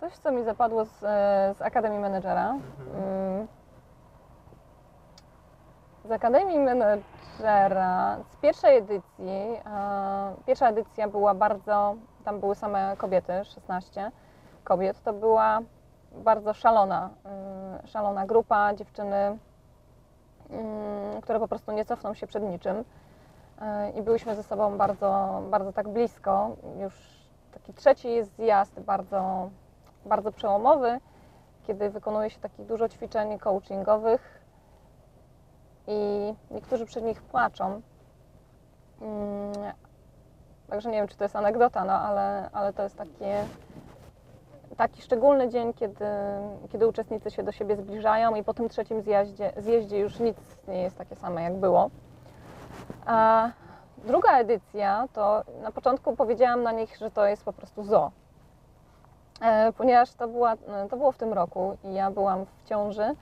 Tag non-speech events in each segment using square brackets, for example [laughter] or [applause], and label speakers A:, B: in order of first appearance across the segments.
A: Coś, co mi zapadło z, e, z Akademii Menedżera. Mm. Z Akademii Menedżera, z pierwszej edycji, pierwsza edycja była bardzo, tam były same kobiety, 16 kobiet. To była bardzo szalona, y, szalona grupa, dziewczyny, mm, które po prostu nie cofną się przed niczym. Y, I byłyśmy ze sobą bardzo, bardzo tak blisko. Już taki trzeci zjazd bardzo, bardzo przełomowy, kiedy wykonuje się takich dużo ćwiczeń coachingowych i niektórzy przy nich płaczą. Mm, Także nie wiem, czy to jest anegdota, no ale, ale to jest takie, taki szczególny dzień, kiedy, kiedy uczestnicy się do siebie zbliżają i po tym trzecim zjeździe, zjeździe już nic nie jest takie same, jak było. A druga edycja, to na początku powiedziałam na nich, że to jest po prostu zo. E, ponieważ to, była, to było w tym roku i ja byłam w ciąży.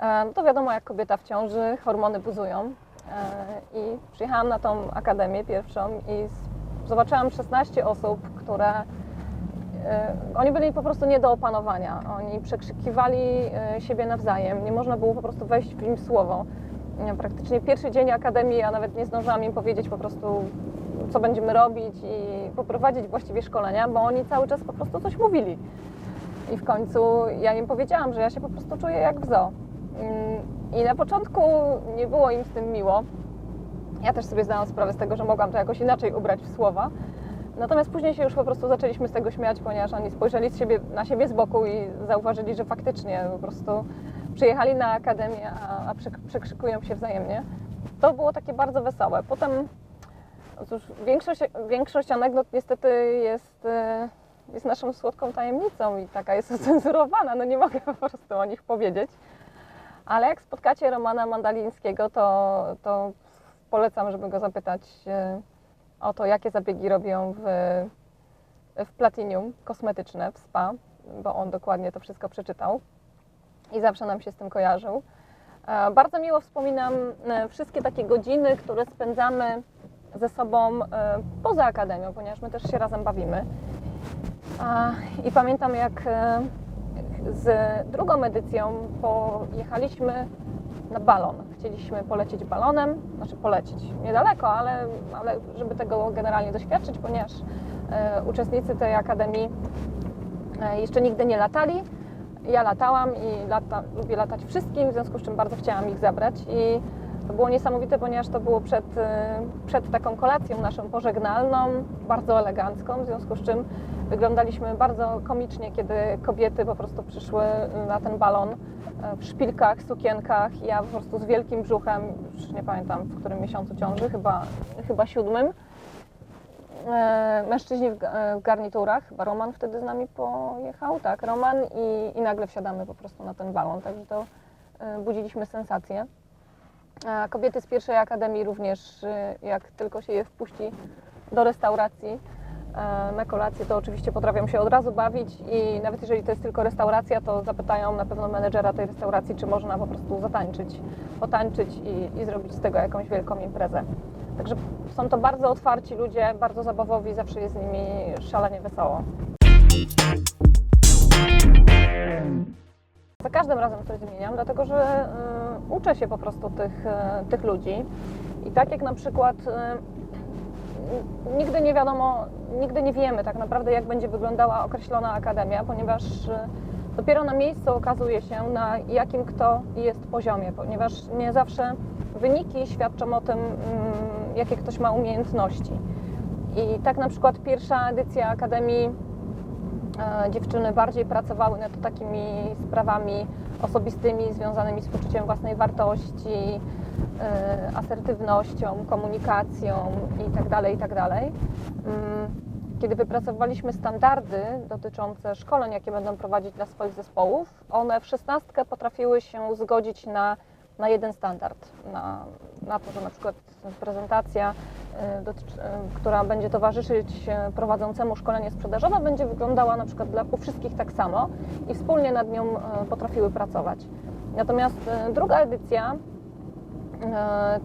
A: E, no to wiadomo, jak kobieta w ciąży, hormony buzują. E, I przyjechałam na tą akademię pierwszą i zobaczyłam 16 osób, które e, oni byli po prostu nie do opanowania. Oni przekrzykiwali e, siebie nawzajem. Nie można było po prostu wejść w im słowo. Praktycznie pierwszy dzień akademii, ja nawet nie zdążyłam im powiedzieć po prostu, co będziemy robić i poprowadzić właściwie szkolenia, bo oni cały czas po prostu coś mówili. I w końcu ja im powiedziałam, że ja się po prostu czuję jak w zoo. Mm, I na początku nie było im z tym miło. Ja też sobie zdałam sprawę z tego, że mogłam to jakoś inaczej ubrać w słowa. Natomiast później się już po prostu zaczęliśmy z tego śmiać, ponieważ oni spojrzeli z siebie, na siebie z boku i zauważyli, że faktycznie po prostu przyjechali na akademię, a, a przek- przekrzykują się wzajemnie. To było takie bardzo wesołe. Potem, no cóż, większość, większość anegdot niestety jest, e, jest naszą słodką tajemnicą i taka jest [laughs] ocenzurowana, no nie mogę po prostu o nich powiedzieć. Ale jak spotkacie Romana Mandalińskiego, to, to polecam, żeby go zapytać e, o to, jakie zabiegi robią w, w Platinium kosmetyczne, w spa, bo on dokładnie to wszystko przeczytał i zawsze nam się z tym kojarzył. E, Bardzo miło wspominam e, wszystkie takie godziny, które spędzamy ze sobą e, poza akademią, ponieważ my też się razem bawimy. I pamiętam, jak z drugą edycją pojechaliśmy na balon. Chcieliśmy polecieć balonem, znaczy polecieć niedaleko, ale, ale żeby tego generalnie doświadczyć, ponieważ uczestnicy tej akademii jeszcze nigdy nie latali. Ja latałam i lata, lubię latać wszystkim, w związku z czym bardzo chciałam ich zabrać i to było niesamowite, ponieważ to było przed, e, przed taką kolacją naszą pożegnalną, bardzo elegancką, w związku z czym wyglądaliśmy bardzo komicznie, kiedy kobiety po prostu przyszły na ten balon e, w szpilkach, sukienkach, ja po prostu z wielkim brzuchem, już nie pamiętam w którym miesiącu ciąży, chyba, chyba siódmym. E, Mężczyźni w e, w garniturach, chyba Roman wtedy z nami pojechał, tak, Roman i, i nagle wsiadamy po prostu na ten balon, także to e, budziliśmy sensację. Kobiety z pierwszej akademii również, jak tylko się je wpuści do restauracji na kolację, to oczywiście potrafią się od razu bawić i nawet jeżeli to jest tylko restauracja, to zapytają na pewno menedżera tej restauracji, czy można po prostu zatańczyć, potańczyć i, i zrobić z tego jakąś wielką imprezę. Także są to bardzo otwarci ludzie, bardzo zabawowi, zawsze jest z nimi szalenie wesoło. Za każdym razem coś zmieniam, dlatego że y, uczę się po prostu tych, y, tych ludzi. I tak jak na przykład y, nigdy nie wiadomo, nigdy nie wiemy tak naprawdę, jak będzie wyglądała określona akademia, ponieważ y, dopiero na miejscu okazuje się, na jakim kto jest poziomie, ponieważ nie zawsze wyniki świadczą o tym, mm, jakie ktoś ma umiejętności. I tak na przykład pierwsza edycja akademii e, dziewczyny bardziej pracowały nad takimi sprawami osobistymi, związanymi z poczuciem własnej wartości, e, asertywnością, komunikacją itd. itd. Mm, Kiedy wypracowaliśmy standardy dotyczące szkoleń, jakie będą prowadzić dla swoich zespołów, one w szesnastkę potrafiły się zgodzić na, na jeden standard, na, na to, że na przykład prezentacja, y, y, która będzie towarzyszyć y, prowadzącemu szkolenie sprzedażowe, będzie wyglądała na przykład dla, u wszystkich tak samo i wspólnie nad nią potrafiły pracować. Natomiast druga edycja,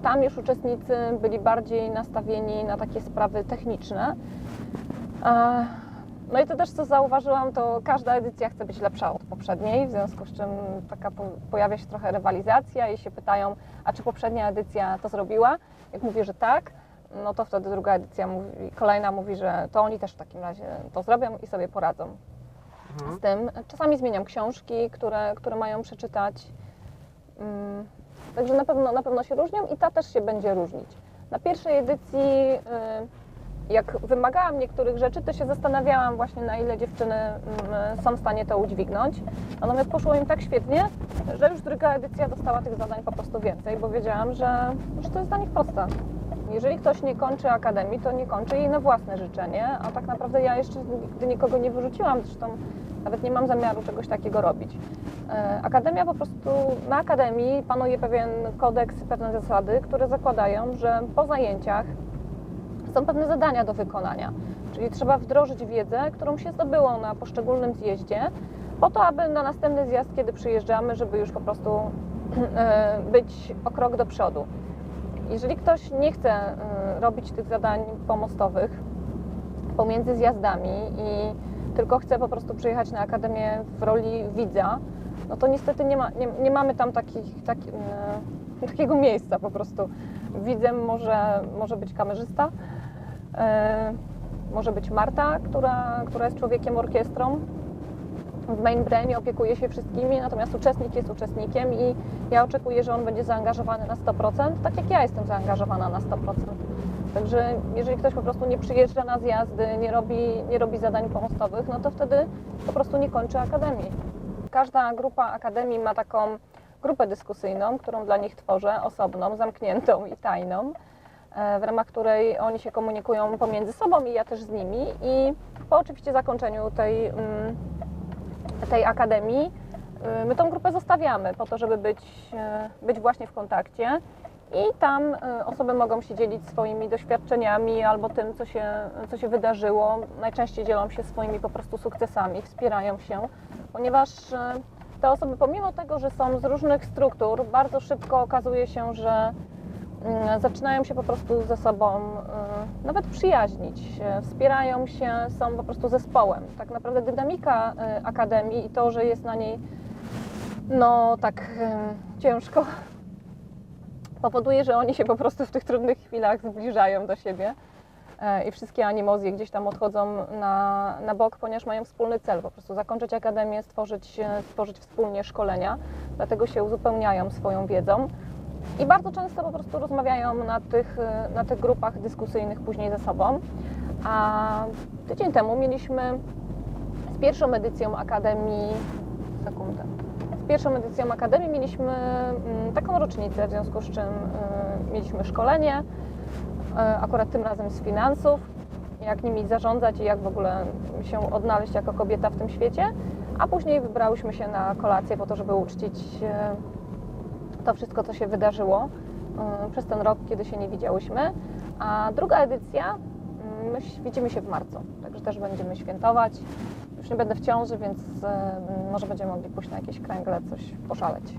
A: tam już uczestnicy byli bardziej nastawieni na takie sprawy techniczne. No i to też, co zauważyłam, to każda edycja chce być lepsza od poprzedniej, w związku z czym taka po, pojawia się trochę rywalizacja i się pytają, a czy poprzednia edycja to zrobiła? Jak mówię, że tak, no to wtedy druga edycja mówi, kolejna mówi, że to oni też w takim razie to zrobią i sobie poradzą
B: Mhm.
A: z tym. Czasami zmieniam książki, które, które mają przeczytać. Mm, Także na pewno, na pewno się różnią i ta też się będzie różnić. Na pierwszej edycji, y, jak wymagałam niektórych rzeczy, to się zastanawiałam właśnie na ile dziewczyny mm, są w stanie to udźwignąć. Natomiast poszło im tak świetnie, że już druga edycja dostała tych zadań po prostu więcej, bo wiedziałam, że, że to jest dla nich proste. Jeżeli ktoś nie kończy akademii, to nie kończy jej na własne życzenie, a tak naprawdę ja jeszcze nigdy nikogo nie wyrzuciłam, zresztą nawet nie mam zamiaru czegoś takiego robić. E, Akademia po prostu, na akademii panuje pewien kodeks, pewne zasady, które zakładają, że po zajęciach są pewne zadania do wykonania. Czyli trzeba wdrożyć wiedzę, którą się zdobyło na poszczególnym zjeździe, po to, aby na następny zjazd, kiedy przyjeżdżamy, żeby już po prostu [clears throat] e, być o krok do przodu. Jeżeli ktoś nie chce e, robić tych zadań pomostowych pomiędzy zjazdami i tylko chce po prostu przyjechać na akademię w roli widza, no to niestety nie, ma, nie, nie mamy tam takich, taki, e, takiego miejsca po prostu. Widzem może, może być kamerzysta, może być Marta, która, która jest człowiekiem orkiestrą. W main opiekuje się wszystkimi, natomiast uczestnik jest uczestnikiem i ja oczekuję, że on będzie zaangażowany na 100%, tak jak ja jestem zaangażowana na 100%. Także jeżeli ktoś po prostu nie przyjeżdża na zjazdy, nie robi, nie robi zadań pomostowych, no to wtedy po prostu nie kończy akademii. Każda grupa akademii ma taką grupę dyskusyjną, którą dla nich tworzę, osobną, zamkniętą i tajną, e, w ramach której oni się komunikują pomiędzy sobą i ja też z nimi. I po oczywiście zakończeniu tej, mm, tej akademii y, my tą grupę zostawiamy po to, żeby być, e, być właśnie w kontakcie. I tam y, osoby mogą się dzielić swoimi doświadczeniami albo tym, co się, co się wydarzyło. Najczęściej dzielą się swoimi po prostu sukcesami, wspierają się, ponieważ te osoby, pomimo tego, że są z różnych struktur, bardzo szybko okazuje się, że zaczynają się po prostu ze sobą y, nawet przyjaźnić, wspierają się, są po prostu zespołem. Tak naprawdę dynamika y, akademii i to, że jest na niej no tak y, ciężko, [laughs] powoduje, że oni się po prostu w tych trudnych chwilach zbliżają do siebie e, i wszystkie animozje gdzieś tam odchodzą na, na bok, ponieważ mają wspólny cel, po prostu zakończyć akademię, stworzyć, e, stworzyć wspólnie szkolenia, dlatego się uzupełniają swoją wiedzą i bardzo często po prostu rozmawiają na tych, e, na tych grupach dyskusyjnych później ze sobą. A tydzień temu mieliśmy z pierwszą edycją Akademii, sekundę, z pierwszą edycją Akademii mieliśmy mm, taką rocznicę, w związku z czym y, mieliśmy szkolenie, y, akurat tym razem z finansów, jak nimi zarządzać i jak w ogóle się odnaleźć jako kobieta w tym świecie, a później wybrałyśmy się na kolację po to, żeby uczcić y, to wszystko, co się wydarzyło y, przez ten rok, kiedy się nie widziałyśmy. A druga edycja, y, my widzimy się w marcu, także też będziemy świętować. Już nie będę w ciąży, więc y, może będziemy mogli pójść na jakieś kręgle, coś poszaleć.